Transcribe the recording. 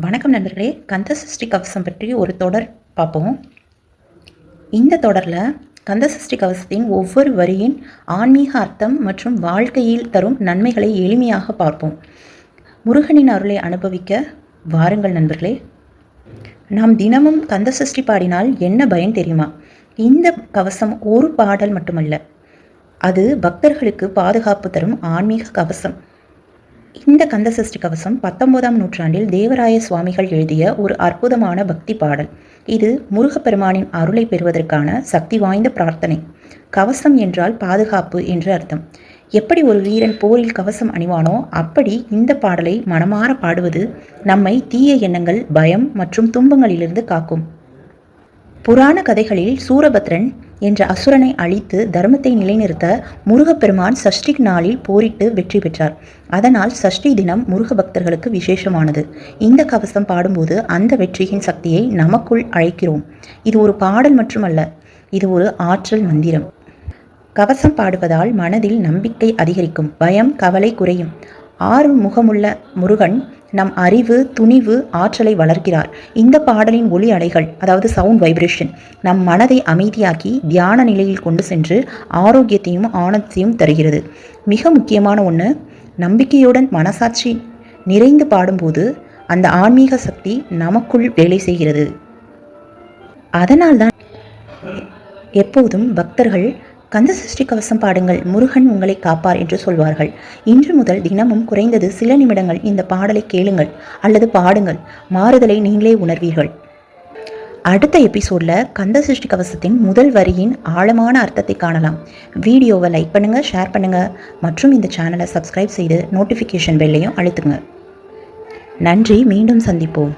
வணக்கம் நண்பர்களே. கந்த சஷ்டி கவசம் பற்றி ஒரு தொடர் பார்ப்போம். இந்த தொடரில் கந்த சஷ்டி கவசத்தின் ஒவ்வொரு வரியின் ஆன்மீக அர்த்தம் மற்றும் வாழ்க்கையில் தரும் நன்மைகளை எளிமையாக பார்ப்போம். முருகனின் அருளை அனுபவிக்க வாருங்கள் நண்பர்களே. நாம் தினமும் கந்த சஷ்டி பாடினால் என்ன பயன் தெரியுமா? இந்த கவசம் ஒரு பாடல் மட்டுமல்ல. அது பக்தர்களுக்கு பாதுகாப்பு தரும் ஆன்மீக கவசம். இந்த கந்த சஷ்டி கவசம் பத்தொன்பதாம் நூற்றாண்டில் தேவராய சுவாமிகள் எழுதிய ஒரு அற்புதமான பக்தி பாடல். இது முருகப்பெருமானின் அருளை பெறுவதற்கான சக்தி வாய்ந்த பிரார்த்தனை. கவசம் என்றால் பாதுகாப்பு என்று அர்த்தம். எப்படி ஒரு வீரன் போரில் கவசம் அணிவானோ அப்படி இந்த பாடலை மனமாற பாடுவது நம்மை தீய எண்ணங்கள் பயம் மற்றும் துன்பங்களிலிருந்து காக்கும். புராண கதைகளில் சூரபத்ரன் என்ற அசுரனை அழித்து தர்மத்தை நிலைநிறுத்த முருகப்பெருமான் சஷ்டி நாளில் போரிட்டு வெற்றி பெற்றார். அதனால் சஷ்டி தினம் முருக பக்தர்களுக்கு விசேஷமானது. இந்த கவசம் பாடும்போது அந்த வெற்றியின் சக்தியை நமக்குள் அழைக்கிறோம். இது ஒரு பாடல் மட்டுமல்ல இது ஒரு ஆற்றல் மந்திரம். கவசம் பாடுவதால் மனதில் நம்பிக்கை அதிகரிக்கும் பயம் கவலை குறையும். ஆறு முகமுள்ள முருகன் நம் அறிவு துணிவு ஆற்றலை வளர்க்கிறார். இந்த பாடலின் ஒளி அலைகள் அதாவது சவுண்ட் வைப்ரேஷன் நம் மனதை அமைதியாக்கி தியான நிலையில் கொண்டு சென்று ஆரோக்கியத்தையும் ஆனந்தத்தையும் தருகிறது. மிக முக்கியமான ஒன்று நம்பிக்கையுடன் மனசாட்சி நிறைந்து பாடும்போது அந்த ஆன்மீக சக்தி நமக்குள் வேலை செய்கிறது. அதனால்தான் எப்போதும் பக்தர்கள் கந்த சஷ்டி கவசம் பாடுங்கள் முருகன் உங்களை காப்பார் என்று சொல்வார்கள். இன்று முதல் தினமும் குறைந்தது சில நிமிடங்கள் இந்த பாடலை கேளுங்கள் அல்லது பாடுங்கள் மாறுதலை நீங்களே உணர்வீர்கள். அடுத்த எபிசோடில் கந்த சிருஷ்டி கவசத்தின் முதல் வரியின் ஆழமான அர்த்தத்தை காணலாம். வீடியோவை லைக் பண்ணுங்கள் ஷேர் பண்ணுங்கள் மற்றும் இந்த சேனலை சப்ஸ்கிரைப் செய்து நோட்டிஃபிகேஷன் பெல்லையும் அழுத்துங்க. நன்றி மீண்டும் சந்திப்போம்.